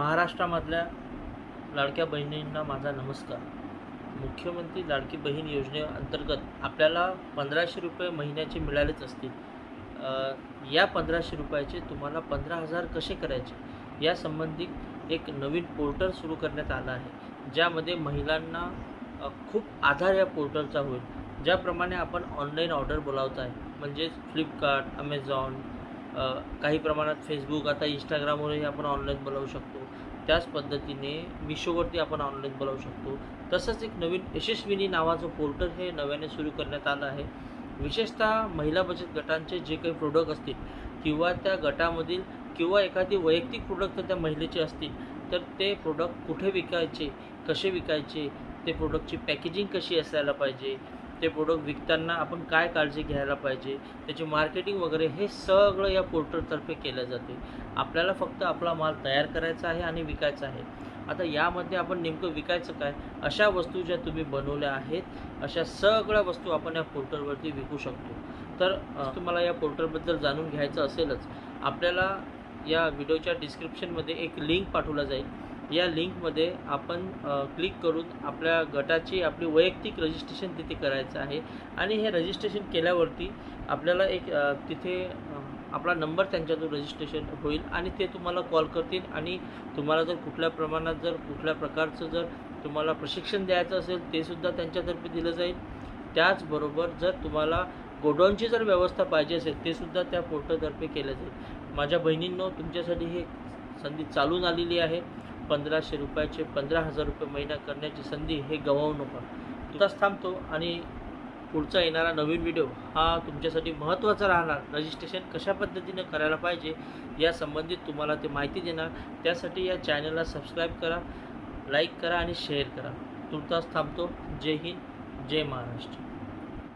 महाराष्ट्रामधल्या लाडक्या बहिणींना माझा नमस्कार. मुख्यमंत्री लाडकी बहीण योजनेअंतर्गत आपल्याला पंधराशे रुपये महिन्याचे मिळालेच असतील. या पंधराशे रुपयाचे तुम्हाला पंधरा हजार कसे करायचे? यासंबंधी एक नवीन पोर्टल सुरू करण्यात आलं आहे. ज्यामध्ये महिलांना खूप आधार या पोर्टलचा होईल. ज्याप्रमाणे आपण ऑनलाईन ऑर्डर बोलावत आहे म्हणजेच फ्लिपकार्ट अमेझॉन काही प्रमाणात फेसबुक आता इंस्टाग्रामवरही आपण ऑनलाईन बोलावू शकतो. त्याच पद्धतीने मिशोवरती आपण ऑनलाईन बोलावू शकतो. तसंच एक नवीन यशस्विनी नावाचं पोर्टल हे नव्याने सुरू करण्यात आलं आहे. विशेषतः महिला बचत गटांचे जे काही प्रोडक्ट असतील किंवा त्या गटामधील किंवा एखादी वैयक्तिक प्रोडक्ट जर त्या महिलेचे असतील तर ते प्रोडक्ट कुठे विकायचे कसे विकायचे ते प्रोडक्टची पॅकेजिंग कशी असायला पाहिजे ते प्रोडक्ट विकताना आपण काय काळजी घ्यायला पाहिजे? त्याची मार्केटिंग वगैरे हे सगळं या पोर्टलतर्फे केलं जाते. आपल्याला फक्त आपला माल तयार करायचा आहे आणि विकायचा आहे. आता यामध्ये आपण नेमकं विकायचं काय? अशा वस्तू ज्या तुम्ही बनवल्या आहेत अशा सगळ्या वस्तू आपण या पोर्टलवरती विकू शकतो. तर तुम्हाला या पोर्टलबद्दल जाणून घ्यायचं असेलच. आपल्याला या व्हिडिओच्या डिस्क्रिप्शनमध्ये एक लिंक पाठवला जाईल. या लिंकमध्ये आपण क्लिक करून आपल्या गटाची आपली वैयक्तिक रजिस्ट्रेशन तिथे करायचं आहे. आणि हे रजिस्ट्रेशन केल्यावरती आपल्याला एक तिथे आपला नंबर त्यांच्यातून रजिस्ट्रेशन होईल आणि ते तुम्हाला कॉल करतील. आणि तुम्हाला जर कुठल्या प्रमाणात जर कुठल्या प्रकारचं जर तुम्हाला प्रशिक्षण द्यायचं असेल ते सुद्धा त्यांच्यातर्फे दिलं जाईल. त्याचबरोबर जर तुम्हाला गोडाऊनची जर व्यवस्था पाहिजे असेल ते सुद्धा त्या पोर्टलतर्फे केलं जाईल. माझ्या बहिणींनो तुमच्यासाठी हे संधी चालून आलेली आहे. पंधराशे रुपयाचे पंधरा हजार रुपये महिना करण्याची संधी हे गमावू नका. तुलाच थांबतो आणि पुढचा येणारा नवीन व्हिडिओ हा तुमच्यासाठी महत्त्वाचा राहणार. रजिस्ट्रेशन कशा पद्धतीनं करायला पाहिजे या संबंधित तुम्हाला ते माहिती देणार. त्यासाठी या चॅनलला सबस्क्राईब करा लाईक करा आणि शेअर करा. तुर्तास थांबतो. जय हिंद जय महाराष्ट्र.